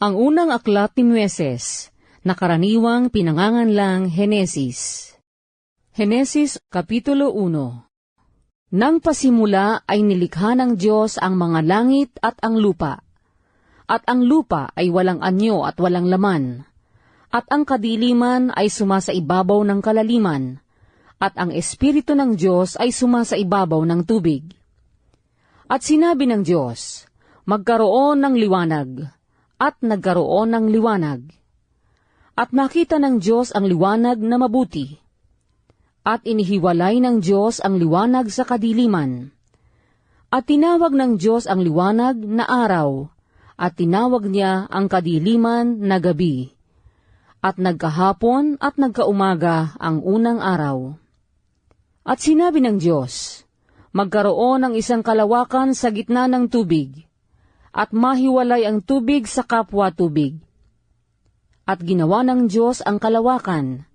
Ang unang aklat ni Nueces, nakaraniwang pinangangan lang Henesis. Henesis Kapitulo 1 Nang pasimula ay nilikha ng Diyos ang mga langit at ang lupa. At ang lupa ay walang anyo at walang laman. At ang kadiliman ay sumasa ibabaw ng kalaliman. At ang Espiritu ng Diyos ay sumasa ibabaw ng tubig. At sinabi ng Diyos, Magkaroon ng liwanag at nagkaroon ng liwanag. At nakita ng Diyos ang liwanag na mabuti. At inihiwalay ng Diyos ang liwanag sa kadiliman. At tinawag ng Diyos ang liwanag na araw, at tinawag niya ang kadiliman na gabi. At nagkahapon at nagkaumaga ang unang araw. At sinabi ng Diyos, magkaroon ng isang kalawakan sa gitna ng tubig, at mahiwalay ang tubig sa kapwa tubig. At ginawa ng Diyos ang kalawakan,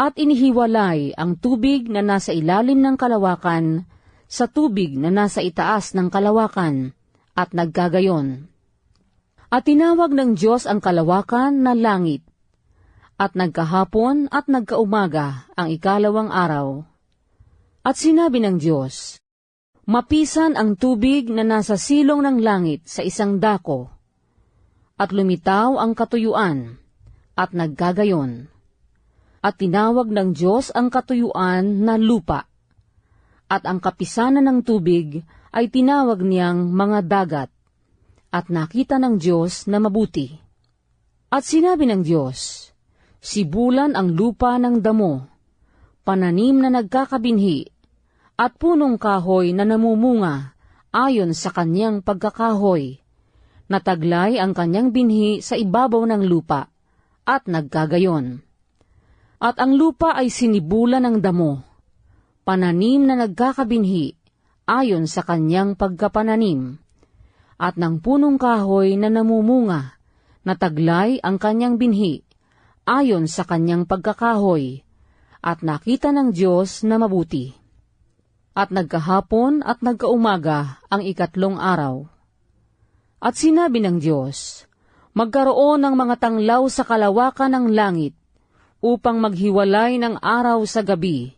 at inihiwalay ang tubig na nasa ilalim ng kalawakan sa tubig na nasa itaas ng kalawakan, at nagkagayon. At tinawag ng Diyos ang kalawakan na langit, at nagkahapon at nagkaumaga ang ikalawang araw. At sinabi ng Diyos, Mapisan ang tubig na nasa silong ng langit sa isang dako, at lumitaw ang katuyuan, at naggagayon. At tinawag ng Diyos ang katuyuan na lupa, at ang kapisanan ng tubig ay tinawag niyang mga dagat, at nakita ng Diyos na mabuti. At sinabi ng Diyos, Sibulan ang lupa ng damo, pananim na nagkakabinhi, at punong kahoy na namumunga ayon sa kanyang pagkakahoy. Nataglay ang kanyang binhi sa ibabaw ng lupa, at nagkagayon. At ang lupa ay sinibula ng damo, pananim na nagkakabinhi ayon sa kanyang pagkapananim. At ng punong kahoy na namumunga, nataglay ang kanyang binhi ayon sa kanyang pagkakahoy, at nakita ng Diyos na mabuti at nagkahapon at nagkaumaga ang ikatlong araw. At sinabi ng Diyos, magkaroon ng mga tanglaw sa kalawakan ng langit upang maghiwalay ng araw sa gabi,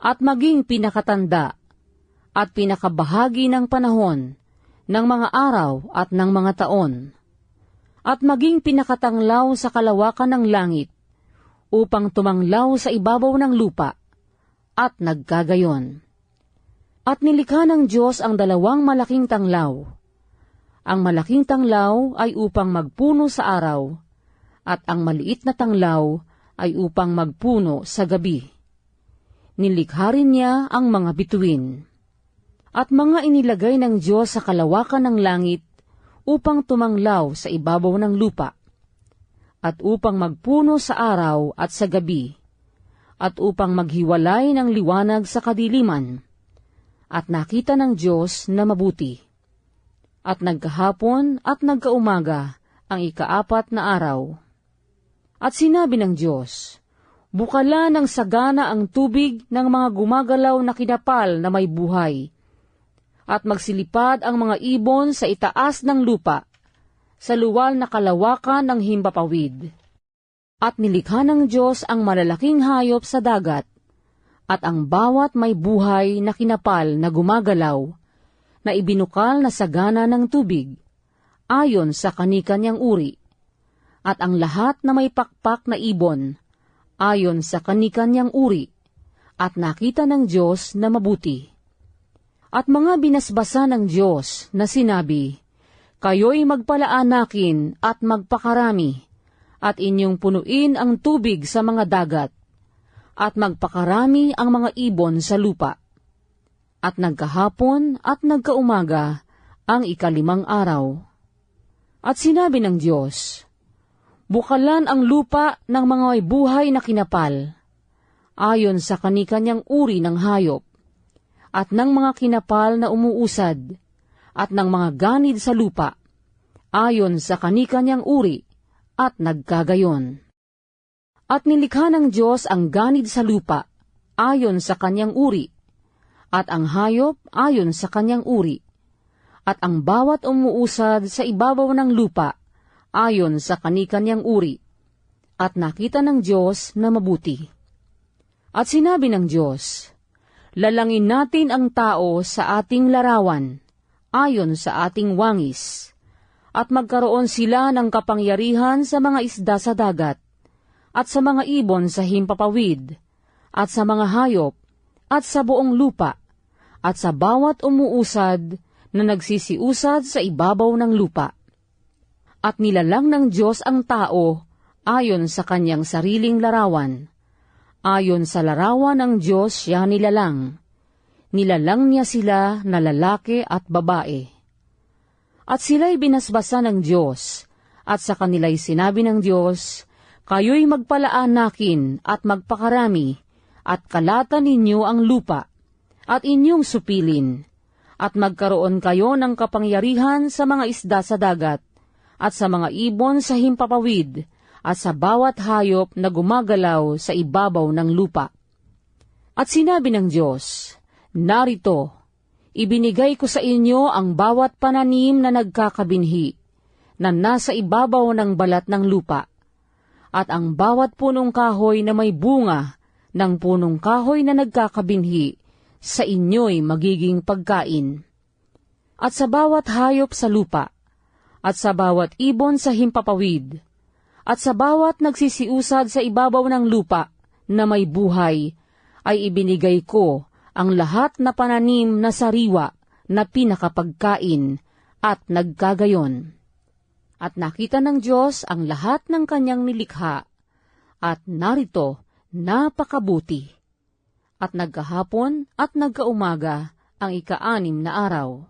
at maging pinakatanda at pinakabahagi ng panahon ng mga araw at ng mga taon, at maging pinakatanglaw sa kalawakan ng langit upang tumanglaw sa ibabaw ng lupa, at nagkagayon. At nilikha ng Diyos ang dalawang malaking tanglaw. Ang malaking tanglaw ay upang magpuno sa araw, at ang maliit na tanglaw ay upang magpuno sa gabi. Nilikha rin niya ang mga bituin. At mga inilagay ng Diyos sa kalawakan ng langit upang tumanglaw sa ibabaw ng lupa, at upang magpuno sa araw at sa gabi, at upang maghiwalay ng liwanag sa kadiliman at nakita ng Diyos na mabuti. At nagkahapon at nagkaumaga ang ikaapat na araw. At sinabi ng Diyos, Bukala ng sagana ang tubig ng mga gumagalaw na kinapal na may buhay, at magsilipad ang mga ibon sa itaas ng lupa, sa luwal na kalawakan ng himpapawid. At nilikha ng Diyos ang malalaking hayop sa dagat, at ang bawat may buhay na kinapal na gumagalaw, na ibinukal na sagana ng tubig, ayon sa kanikanyang uri, at ang lahat na may pakpak na ibon, ayon sa kanikanyang uri, at nakita ng Diyos na mabuti. At mga binasbasa ng Diyos na sinabi, Kayo'y magpalaanakin at magpakarami, at inyong punuin ang tubig sa mga dagat, at magpakarami ang mga ibon sa lupa. At nagkahapon at nagkaumaga ang ikalimang araw. At sinabi ng Diyos, Bukalan ang lupa ng mga buhay na kinapal, ayon sa kanikanyang uri ng hayop, at ng mga kinapal na umuusad, at ng mga ganid sa lupa, ayon sa kanikanyang uri, at nagkagayon. At nilikha ng Diyos ang ganid sa lupa, ayon sa kanyang uri, at ang hayop ayon sa kanyang uri, at ang bawat umuusad sa ibabaw ng lupa, ayon sa kanikanyang uri. At nakita ng Diyos na mabuti. At sinabi ng Diyos, Lalangin natin ang tao sa ating larawan, ayon sa ating wangis, at magkaroon sila ng kapangyarihan sa mga isda sa dagat, at sa mga ibon sa himpapawid, at sa mga hayop, at sa buong lupa, at sa bawat umuusad na nagsisiusad sa ibabaw ng lupa. At nilalang ng Diyos ang tao ayon sa kanyang sariling larawan. Ayon sa larawan ng Diyos siya nilalang. Nilalang niya sila na lalaki at babae. At sila'y binasbasa ng Diyos, at sa kanila'y sinabi ng Diyos, Kayo'y magpalaanakin at magpakarami, at kalatan ninyo ang lupa, at inyong supilin, at magkaroon kayo ng kapangyarihan sa mga isda sa dagat, at sa mga ibon sa himpapawid, at sa bawat hayop na gumagalaw sa ibabaw ng lupa. At sinabi ng Diyos, Narito, ibinigay ko sa inyo ang bawat pananim na nagkakabinhi, na nasa ibabaw ng balat ng lupa, at ang bawat punong kahoy na may bunga ng punong kahoy na nagkakabinhi, sa inyo'y magiging pagkain. At sa bawat hayop sa lupa, at sa bawat ibon sa himpapawid, at sa bawat nagsisiusad sa ibabaw ng lupa na may buhay, ay ibinigay ko ang lahat na pananim na sariwa na pinakapagkain at nagkagayon. At nakita ng Diyos ang lahat ng kanyang nilikha, at narito, napakabuti. At nagkahapon at nagkaumaga ang ikaanim na araw.